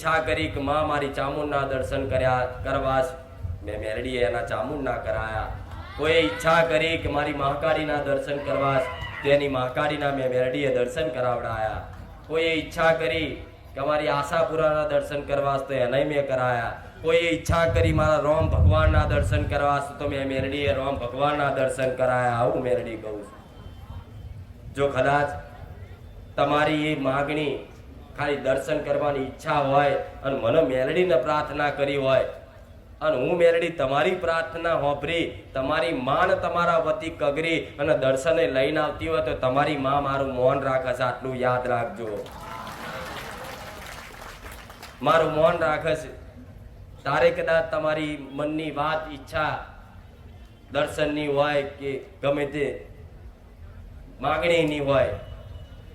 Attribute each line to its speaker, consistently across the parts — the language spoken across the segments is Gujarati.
Speaker 1: ઈચ્છા કરી કે માં મારી ચામુંડના દર્શન કર્યા કરવા મેં મેરડીએ એના ચામુંડના કરાયા. કોઈ ઈચ્છા કરી કે મારી મહાકાળીના દર્શન કરવા તેની મહાકાળીના મેં મેરડીએ દર્શન કરાવડાયા. કોઈએ ઈચ્છા કરી કે મારી આશાપુરાના દર્શન કરવા તો એને મેં કરાયા. કોઈએ ઈચ્છા કરી મારા રોમ ભગવાનના દર્શન કરવા તો મેં મેરડીએ રોમ ભગવાનના દર્શન કરાયા. આવું મેરડી કહું છું. જો કદાચ તમારી એ માગણી ખાલી દર્શન કરવાની ઈચ્છા હોય અને મને મેલડીને પ્રાર્થના કરી હોય અને હું મેલડી તમારી પ્રાર્થના હોભરી, તમારી માન તમારા વતી કગરી અને દર્શને લઈને આવતી હોય તો તમારી માં મારું મૌન રાખે છે, આટલું યાદ રાખજો. મારું મૌન રાખે છે. તારે કદાચ તમારી મનની વાત, ઈચ્છા દર્શનની હોય કે ગમે તે માગણીની હોય,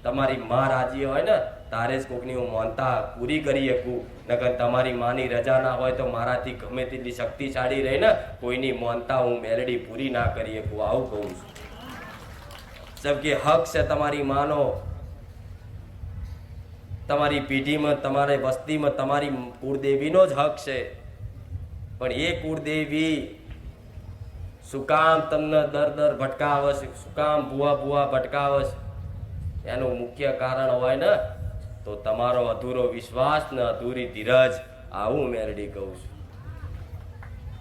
Speaker 1: તમારી માં રાજી હોય ને તારે જ કોકની હું માનતા પૂરી કરી શકું. નકર તમારી માની રજા ના હોય તો મારાથી ગમે તેટલી શક્તિશાળી રહી ને, કોઈની માનતા હું મેલડી પૂરી ના કરી શકું. આવું કહું છું. જબકે હક છે તમારી માનો. તમારી પેઢીમાં, તમારી વસ્તીમાં, તમારી કુળદેવીનો જ હક છે. પણ એ કુળદેવી શું કામ તમને દર દર ભટકાવે છે? શું કામ ભૂવા ભૂવા ભટકાવે એનું મુખ્ય કારણ હોય ને તો તમારો અધૂરો વિશ્વાસ ને અધૂરી ધીરજ, આવું મેરડી કહું છું.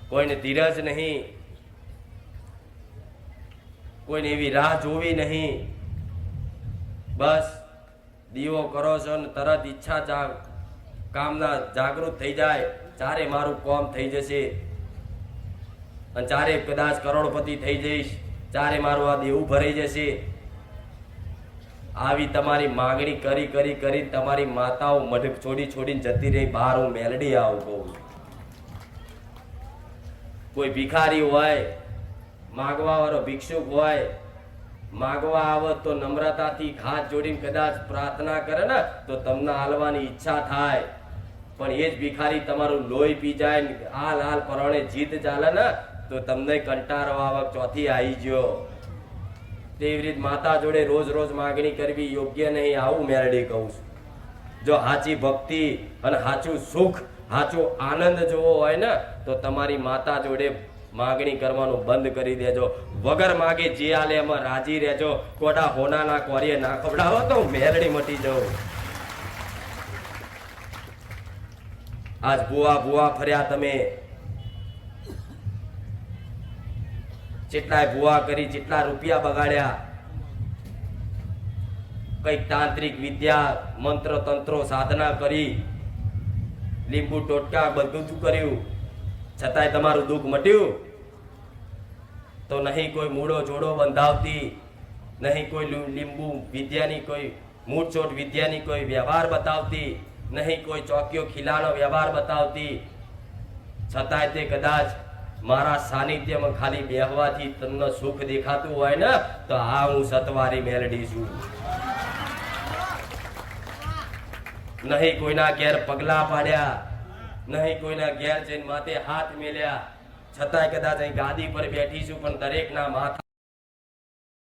Speaker 1: કોઈને ધીરજ નહીં, કોઈને એવી રાહ જોવી નહીં. બસ, દીવો કરો છો ને તરત ઈચ્છા જાગ, કામના જાગૃત થઈ જાય, ચારે મારું કોમ થઈ જશે. અને ચારે કદાચ કરોડપતિ થઈ જઈશ, ચારે મારું આ દેવું ભરાઈ જશે. આવી તમારી માગણી કરી કરી કરી તમારી માતાઓ મઢ છોડી છોડીને જતી રહી, બહાર હું મેલડી આવું કહું કોઈ ભિખારી હોય, માગવા વાળો ભિક્ષુક હોય, માગવા આવે તો નમ્રતાથી હાથ જોડીને કદાચ પ્રાર્થના કરે ને, તો તમને હાલવાની ઈચ્છા થાય. પણ એ જ ભિખારી તમારું લોહી પી જાય હાલ હાલ પરણે જીત ચાલે ને, તો તમને કંટાળો આવક ચોથી આવી ગયો. તેવી રીત માતા જોડે રોજ રોજ માગણી કરવી યોગ્ય નહીં, આવું મેરડી કહું છું. જો સાચી ભક્તિ અને સાચું સુખ સાચો આનંદ જોવો હોય ને, તો તમારી માતા જોડે માગણી કરવાનું બંધ કરી દેજો. વગર માગે જે આલે એમાં રાજી રહેજો. કોડા હોનાના કોરીએ ના ખવડાવો તો મેરડી મટી જવું આજ ભુવા ભુવા ફર્યા તમે. જેટલાય ભૂવા કરી, જેટલા રૂપિયા બગાડ્યા, કંઈક તાંત્રિક વિદ્યા, મંત્ર, તંત્રો, સાધના કરી, લીંબુ, ટોટકા, બધું કર્યું. છતાંય તમારું દુઃખ મટ્યું? તો નહીં કોઈ મૂળો જોડો બંધાવતી, નહીં કોઈ લીંબુ વિદ્યાની કોઈ, મૂળચોટ વિદ્યાની કોઈ વ્યવહાર બતાવતી, નહીં કોઈ ચોકીઓ ખીલાનો વ્યવહાર બતાવતી. છતાંય તે કદાચ મારા સાનિધ્યમાં ખાલી બેહવાથી તમને સુખ દેખાતું હોય ને, તો આ હું સતવારી મેલડી છું. નહીં કોઈના ઘેર પગલા પાડ્યા, નહીં કોઈના ઘેર જઈને માથે હાથ મેલ્યા. છતાંય કદાચ અહીં ગાદી પર બેઠી છું, પણ દરેકના માથા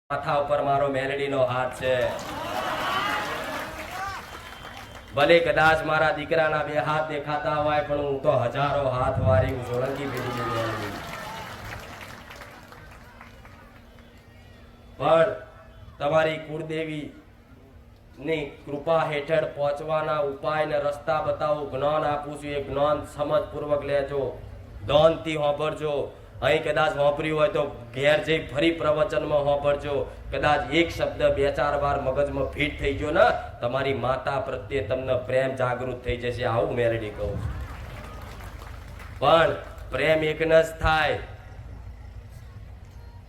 Speaker 1: માથા ઉપર મારો મેલડીનો હાથ છે. ભલે કદાચ મારા દીકરાના બે હાથ દેખાતા હોય, પણ હું તો હજારો હાથ હું સોલંકી પેઢીની પણ તમારી કુળદેવી ની કૃપા હેઠળ પહોંચવાના ઉપાય ને રસ્તા બતાવું. જ્ઞાન આપું છું, એ જ્ઞાન સમજપૂર્વક લેજો. ધોનથી હોંભરજો અહીં કદાચ હોંભર્યું હોય તો ઘેર જઈ ફરી પ્રવચનમાં હોંભરજો કદાચ એક શબ્દ બે ચાર વાર મગજમાં ફિટ થઈ ગયો ને, તમારી માતા પ્રત્યે તમને પ્રેમ જાગૃત થઈ જશે. આવું મેરડી કહું પણ પ્રેમ એક ન જ થાય.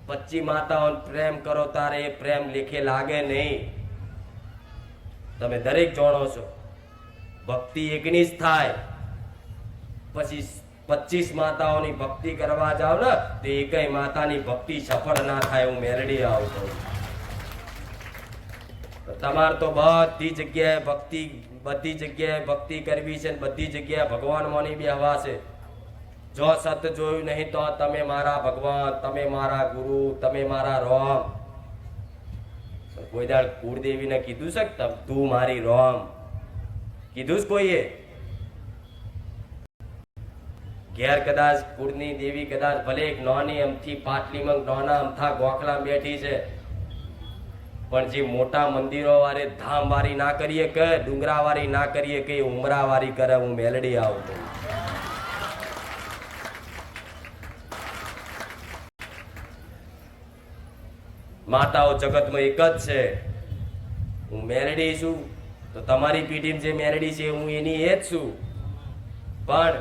Speaker 1: પચ્ચી માતાઓને પ્રેમ કરો તારે, એ પ્રેમ લેખે લાગે નહીં. તમે દરેક જાણો છો. ભક્તિ એકની જ થાય. પછી પચીસ માતાઓની ભક્તિ કરવા જાવ ને, તો એકય માતાની ભક્તિ સફળ ના થાય હું મેરડી આવતો તમારે તો બધી જગ્યાએ ભક્તિ, બધી જગ્યાએ ભક્તિ કરવી છે બધી જગ્યાએ ભગવાન મોની બેહવા છે. જો સત જોયું નહીં તો તમે મારા ભગવાન, તમે મારા ગુરુ, તમે મારા રોમ. કોઈ દાડ કુળદેવીને કીધું છે કે તું મારી રોમ. કીધું જ કોઈએ? ઘેર કદાચ કુળની દેવી કદાચ ભલે એક નોની અમથી પાટલીમાં નોના અમથા ગોખલા બેઠી છે, પણ જે મોટા મંદિરો વાળે ધામ વાળી ના કરીએ કે ડુંગરા વારી ના કરીએ કે ઉમરા વારી કરે, હું મેલડી આવું માતાઓ જગતમાં એક જ છે. હું મેરેડી છું, તો તમારી પીઢીમાં જે મેરેડી છે, હું એની એ જ છું. પણ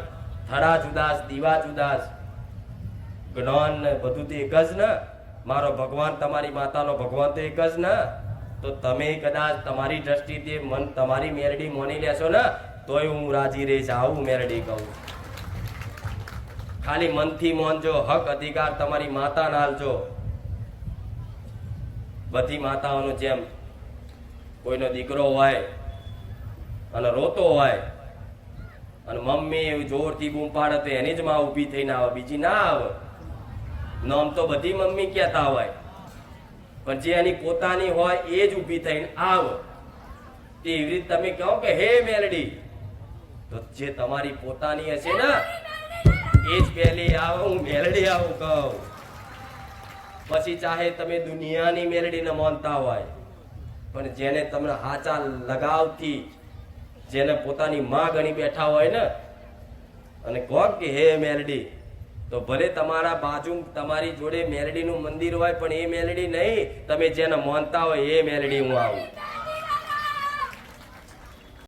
Speaker 1: થડા જુદાસ, દીવા જુદાસ જ્ઞાન ને બધું તો એક જ ને? મારો ભગવાન તમારી માતાનો ભગવાન તો એક જ ને? તો તમે કદાચ તમારી દ્રષ્ટિથી મન, તમારી મેરડી મોની લેશો ને, તોય હું રાજી રહીશ, આવું મેરડી કહું. ખાલી મનથી મોનજો, હક અધિકાર તમારી માતાને હાલજો બધી માતાઓનું જેમ કોઈનો દીકરો હોય અને રોતો હોય અને મમ્મી એવું જોરથી બૂમ પાડે તો એની જ માં ઊભી થઈને આવે, બીજી ના આવે. નામ તો બધી મમ્મી કહેતા હોય. પણ જે એની પોતાની હોય એ જ ઊભી થઈને આવે. એવી રીતે તમે કહો કે હે મેલડી, તો જે તમારી પોતાની હશે ને, એ જ પહેલી આવ, હું મેલડી આવું કહું. પછી ચાહે તમે દુનિયાની મેલડીને માનતા હોય, પણ જેને તમને હાચા લગાવથી જેને પોતાની માં ગણી બેઠા હોય ને, અને કહો કે, હે મેલડી તો ભલે તમારા બાજુ તમારી જોડે મેલડીનું મંદિર હોય, પણ એ મેલડી નહીં, તમે જેને માનતા હોય, એ મેલડી હું આવું.